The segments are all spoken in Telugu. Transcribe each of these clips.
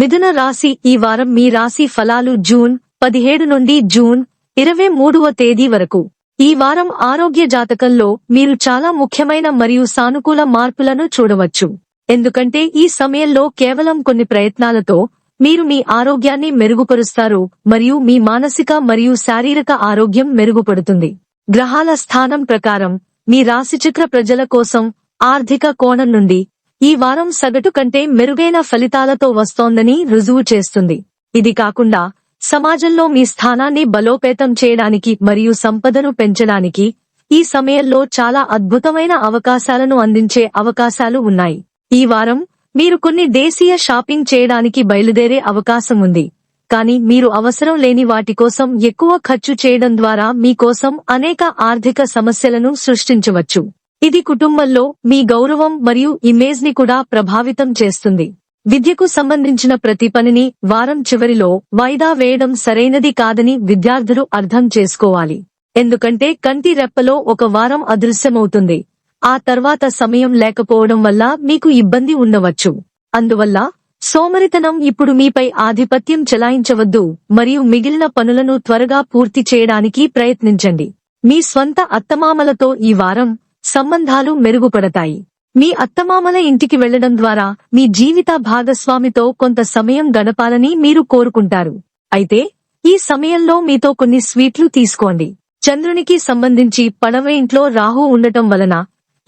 మిథున రాశి ఈ వారం మీ రాశి ఫలాలు జూన్ పదిహేడు నుండి జూన్ ఇరవై మూడవ తేదీ వరకు. ఈ వారం ఆరోగ్య జాతకంలో మీరు చాలా ముఖ్యమైన మరియు సానుకూల మార్పులను చూడవచ్చు. ఎందుకంటే ఈ సమయంలో కేవలం కొన్ని ప్రయత్నాలతో మీరు మీ ఆరోగ్యాన్ని మెరుగుపరుస్తారు మరియు మీ మానసిక మరియు శారీరక ఆరోగ్యం మెరుగుపడుతుంది. గ్రహాల స్థానం ప్రకారం మీ రాశిచక్ర ప్రజల కోసం ఆర్థిక కోణం నుండి ఈ వారం సగటు కంటే మెరుగైన ఫలితాలతో వస్తోందని రుజువు చేస్తుంది. ఇది కాకుండా సమాజంలో మీ స్థానాన్ని బలోపేతం చేయడానికి మరియు సంపదను పెంచడానికి ఈ సమయంలో చాలా అద్భుతమైన అవకాశాలను అందించే అవకాశాలు ఉన్నాయి. ఈ వారం మీరు కొన్ని దేశీయ షాపింగ్ చేయడానికి బయలుదేరే అవకాశం ఉంది. కానీ మీరు అవసరం లేని వాటి కోసం ఎక్కువ ఖర్చు చేయడం ద్వారా మీకోసం అనేక ఆర్థిక సమస్యలను సృష్టించవచ్చు. ఇది కుటుంబంలో మీ గౌరవం మరియు ఇమేజ్ని కూడా ప్రభావితం చేస్తుంది. విద్యకు సంబంధించిన ప్రతి పనిని వారం చివరిలో వాయిదా వేయడం సరైనది కాదని విద్యార్థులు అర్థం చేసుకోవాలి. ఎందుకంటే కంటి రెప్పలో ఒక వారం అదృశ్యమవుతుంది. ఆ తర్వాత సమయం లేకపోవడం వల్ల మీకు ఇబ్బంది ఉండవచ్చు. అందువల్ల సోమరితనం ఇప్పుడు మీపై ఆధిపత్యం చెలాయించవద్దు మరియు మిగిలిన పనులను త్వరగా పూర్తి చేయడానికి ప్రయత్నించండి. మీ స్వంత అత్తమామలతో ఈ వారం సంబంధాలు మెరుగుపడతాయి. మీ అత్తమామల ఇంటికి వెళ్ళడం ద్వారా మీ జీవిత భాగస్వామితో కొంత సమయం గడపాలని మీరు కోరుకుంటారు. అయితే ఈ సమయంలో మీతో కొన్ని స్వీట్లు తీసుకోండి. చంద్రునికి సంబంధించి పడవ ఇంట్లో రాహు ఉండటం వలన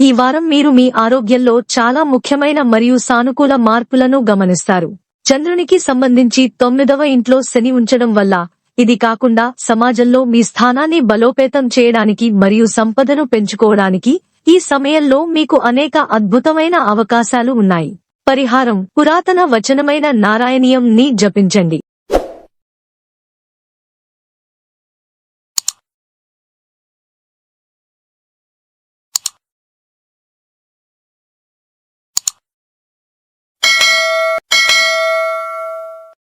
ఈ వారం మీరు మీ ఆరోగ్యంలో చాలా ముఖ్యమైన మరియు సానుకూల మార్పులను గమనిస్తారు. చంద్రునికి సంబంధించి తొమ్మిదవ ఇంట్లో శని ఉంచడం వల్ల ఇది కాకుండా సమాజంలో మీ స్థానాన్ని బలోపేతం చేయడానికి మరియు సంపదను పెంచుకోవడానికి ఈ సమయంలో మీకు అనేక అద్భుతమైన అవకాశాలు ఉన్నాయి. పరిహారం పురాతన వచనమైన నారాయణీయం ని జపించండి.